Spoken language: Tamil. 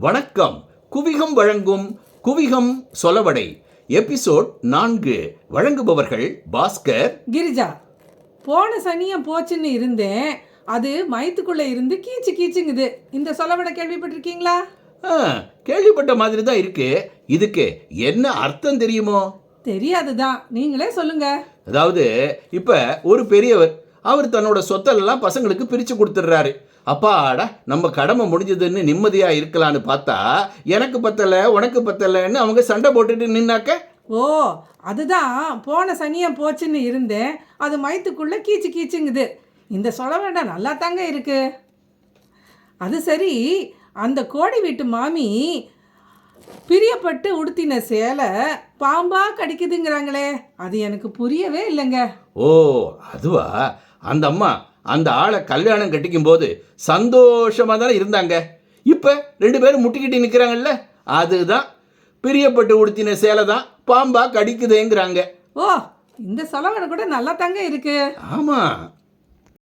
வணக்கம். குவிகம் வழங்கும் குவிகம் சொலவடை. எபிசோட் நான்கு. வழங்குபவர்கள் பாஸ்கர் கிரிஜா போன சனியம் போச்சுன்னு இருந்தேன். அது மயத்துக்குள்ள இருந்து கீச்சு கீச்சுங்குது. இந்த சொலவடை கேள்விப்பட்டிருக்கீங்களா? கேள்விப்பட்ட மாதிரி தான் இருக்கு. இதுக்கு என்ன அர்த்தம் தெரியுமோ? தெரியாதுதான். நீங்களே சொல்லுங்க. அதாவது இப்ப ஒரு பெரியவர் அவர் தன்னோட சொத்தெல்லாம் பசங்களுக்கு பிரிச்சு கொடுத்துட்றாரு. அப்பாடா நம்ம கடமை முடிஞ்சதுன்னு நிம்மதியா இருக்கலாம்னு பார்த்தா எனக்கு பத்தல உனக்கு பத்தலைன்னு அவங்க சண்டை போட்டுட்டு நின்னாக்க? ஓ அதுதான். போன சனியம் போச்சுன்னு இருந்தேன். அது மயத்துக்குள்ள கீச்சு கீச்சுங்குது. இந்த சொலவடை நல்லா தாங்க இருக்கு. அது சரி அந்த கோடி வீட்டு மாமி பிரியப்பட்டு உடுத்தின சேலை பாம்பா கடிக்குதுங்கிறாங்களே. அது எனக்கு புரியவே இல்லைங்க. ஓ அதுவா? அந்த அம்மா அந்த ஆளை கல்யாணம் கட்டிக்கும் போது சந்தோஷமா தானே இருந்தாங்க. இப்ப ரெண்டு பேரும் முட்டிக்கிட்டு நிக்கிறாங்கல்ல? அதுதான் பிரியப்பட்டு உடுத்தின சேலை தான் பாம்பா கடிக்குதேங்கிறாங்க ஓ இந்த சொலவடை கூட நல்லா தாங்க இருக்கு. ஆமா.